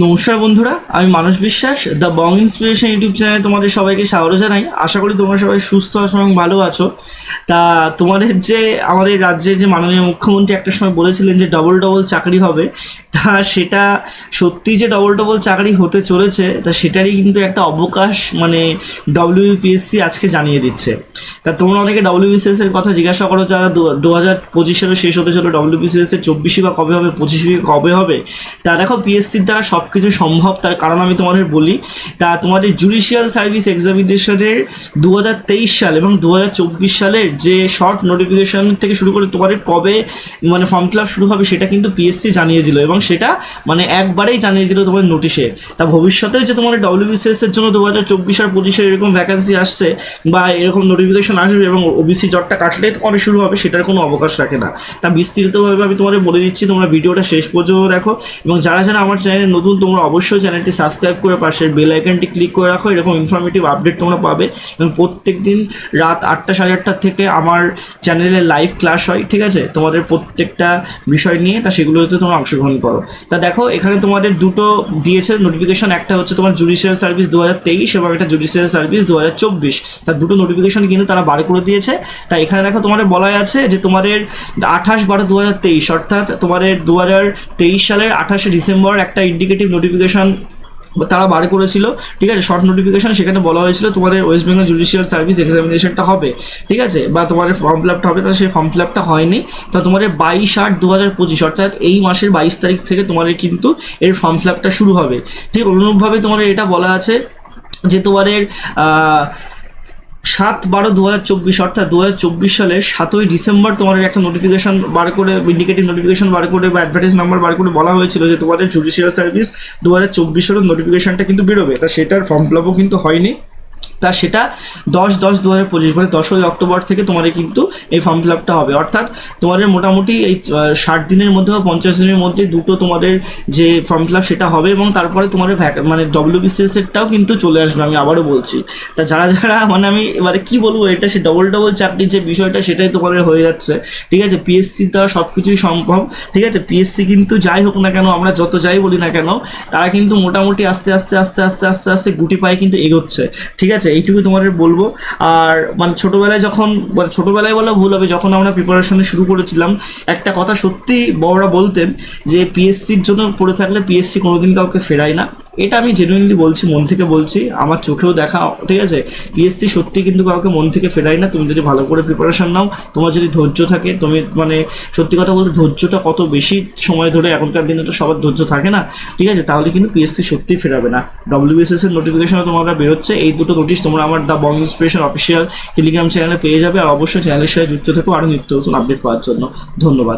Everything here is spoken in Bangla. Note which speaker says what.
Speaker 1: নমস্কার বন্ধুরা, আমি মানস বিশ্বাস, দ্য বং ইন্সপিরেশন ইউটিউব চ্যানেলে তোমাদের সবাইকে স্বাগত জানাই। আশা করি তোমরা সবাই সুস্থ আছো এবং ভালো আছো। তা তোমাদের যে আমাদের রাজ্যের যে মাননীয় মুখ্যমন্ত্রী একটা সময় বলেছিলেন যে ডবল ডবল চাকরি হবে তা সেটা সত্যি যে ডবল ডবল চাকরি হতে চলেছে, তা সেটারই কিন্তু একটা অবকাশ মানে ডব্লিউপিএসসি আজকে জানিয়ে দিচ্ছে। তা তোমরা অনেকে ডব্লিউবিসিএস এর কথা জিজ্ঞাসা করো যারা দু হাজার পঁচিশেরও শেষ হতে চলো ডব্লিউবিসিএস এর চব্বিশে বা কবে হবে পঁচিশে কবে হবে, তা দেখো পিএসসির দ্বারা সব কিছু সম্ভব, তার কারণ আমি তোমাদের বলি, তা তোমাদের জুডিশিয়াল সার্ভিস এক্সামিনেশনের দু হাজার তেইশ সাল এবং দু হাজার চব্বিশ সালের যে শর্ট নোটিফিকেশন থেকে শুরু করে তোমাদের কবে মানে ফর্ম ফিল আপ শুরু হবে, সেটা কিন্তু পিএসসি জানিয়ে দিল। এবং সেটা মানে একবারেই জানিয়ে দিল তোমার নোটিশে তা ভবিষ্যতে যে তোমাদের ডব্লিউবিসিএস এর জন্য দু হাজার চব্বিশ আর পঁচিশে এরকম ভ্যাকান্সি আসছে বা এরকম নোটিফিকেশন আসবে এবং ওবিসি জটটা কাটলে কবে শুরু হবে, সেটার কোনো অবকাশ রাখে না। তা বিস্তারিতভাবে আমি তোমাদের বলে দিচ্ছি, তোমরা ভিডিওটা শেষ পর্যন্ত দেখো এবং যারা যারা আমার চ্যানেলে নতুন, তোমরা অবশ্যই চ্যানেলটি সাবস্ক্রাইব করে পাশের বেল আইকনটি ক্লিক করে রাখো, এরকম ইনফরমেটিভ আপডেট তোমরা পাবে। এবং প্রত্যেক দিন রাত আটটা সাড়ে আটটার থেকে আমার চ্যানেলে লাইভ ক্লাস হয়, ঠিক আছে? তোমাদের প্রত্যেকটা বিষয় নিয়ে, তা সেগুলোতে তোমরা অংশগ্রহণ করো। তা দেখো, এখানে তোমাদের দুটো দিয়েছে নোটিফিকেশন একটা হচ্ছে তোমার জুডিশিয়াল সার্ভিস দু হাজার তেইশ এবং একটা জুডিশিয়াল সার্ভিস দু হাজার চব্বিশ। তা দুটো নোটিফিকেশন কিন্তু তারা বার করে দিয়েছে। তা এখানে দেখো তোমাদের বলা আছে যে তোমাদের আঠাশ বারো দু হাজার তেইশ, অর্থাৎ তোমাদের দু হাজার তেইশ সালের আঠাশে ডিসেম্বর একটা ইন্ডিকেটিভ নোটিফিকেশন তারা বার করেছিল, ঠিক আছে? শর্ট নোটিফিকেশন সেখানে বলা হয়েছিল তোমাদের ওয়েস্ট বেঙ্গল জুডিশিয়াল সার্ভিস এক্সামিনেশনটা হবে, ঠিক আছে? বা তোমাদের ফর্ম ফিল আপটা হবে তাহলে সেই ফর্ম ফিল আপটা হয়নি। তো তোমাদের বাইশ আট দু হাজার পঁচিশ, অর্থাৎ এই মাসের বাইশ তারিখ থেকে তোমাদের কিন্তু এর ফর্ম ফিল আপটা শুরু হবে। ঠিক অনুরূপভাবে তোমাদের এটা বলা আছে যে তোমাদের সাত বারো দু হাজার চব্বিশ, অর্থাৎ দু হাজার চব্বিশ সালে সাতই ডিসেম্বর তোমাদের একটা নোটিফিকেশন বার করে ইন্ডিকেটিভ নোটিফিকেশন বার করে বা অ্যাডভার্টাইজ নাম্বার বার করে বলা হয়েছিল যে তোমাদের জুডিশিয়াল সার্ভিস দু হাজার চব্বিশেরও নোটিফিকেশনটা কিন্তু বেরোবে। তা সেটার ফর্ম ফিল কিন্তু হয়নি। তা সেটা দশ দশ দু হাজার পঁচিশ মানে দশই অক্টোবর থেকে তোমাদের কিন্তু এই ফর্ম ফিল আপটা হবে। অর্থাৎ তোমাদের মোটামুটি এই ষাট দিনের মধ্যে বা পঞ্চাশ দিনের মধ্যে দুটো তোমাদের যে ফর্ম ফিল আপ সেটা হবে এবং তারপরে তোমাদের মানে ডব্লিউবিসিএস এরটাও কিন্তু চলে আসবে আমি আবারও বলছি। তা যারা যারা মানে আমি এবারে কি বলব এটা সে ডবল ডবল চাকরির যে বিষয়টা সেটাই তোমাদের হয়ে যাচ্ছে। ঠিক আছে? পিএসসির দ্বারা সব কিছুই সম্ভব। ঠিক আছে? পিএসসি কিন্তু যাই হোক না কেন, আমরা যত যাই বলি না কেন, তারা কিন্তু মোটামুটি আস্তে আস্তে আস্তে আস্তে আস্তে আস্তে গুটি পায়ে কিন্তু এগোচ্ছে। ঠিক আছে? এইটুকু তোমাদের বলব। আর মানে ছোটোবেলায় যখন মানে ছোটোবেলায় বলা ভুল হবে, যখন আমরা প্রিপারেশনে শুরু করেছিলাম, একটা কথা সত্যি বড়রা বলতেন যে পিএসসির জন্য পড়ে থাকলে পিএসসি কোনোদিন কাউকে ফেরায় না। এটা আমি জেনুইনলি বলছি, মন থেকে বলছি, আমার চোখেও দেখা, ঠিক আছে? পিএসসি সত্যি কিন্তু কাউকে মন থেকে ফেরাই না, তুমি যদি ভালো করে প্রিপারেশন নাও, তোমার যদি ধৈর্য থাকে, তুমি মানে সত্যি কথা বলতে ধৈর্যটা কত বেশি সময় ধরে এখনকার দিনে তো সবার ধৈর্য থাকে না, ঠিক আছে? তাহলে কিন্তু পিএসসি সত্যিই ফেরাবে না। ডব্লিউবিএসএস এর নোটিফিকেশনও তোমরা বেরোচ্ছে, এই দুটো নোটিশ তোমরা আমার the Bong inspiration official Telegram চ্যানেলে পেয়ে যাবে, আর অবশ্যই চ্যানেলের সাথে যুক্ত থেকো আরও নিত্য নতুন আপডেট পাওয়ার জন্য। ধন্যবাদ।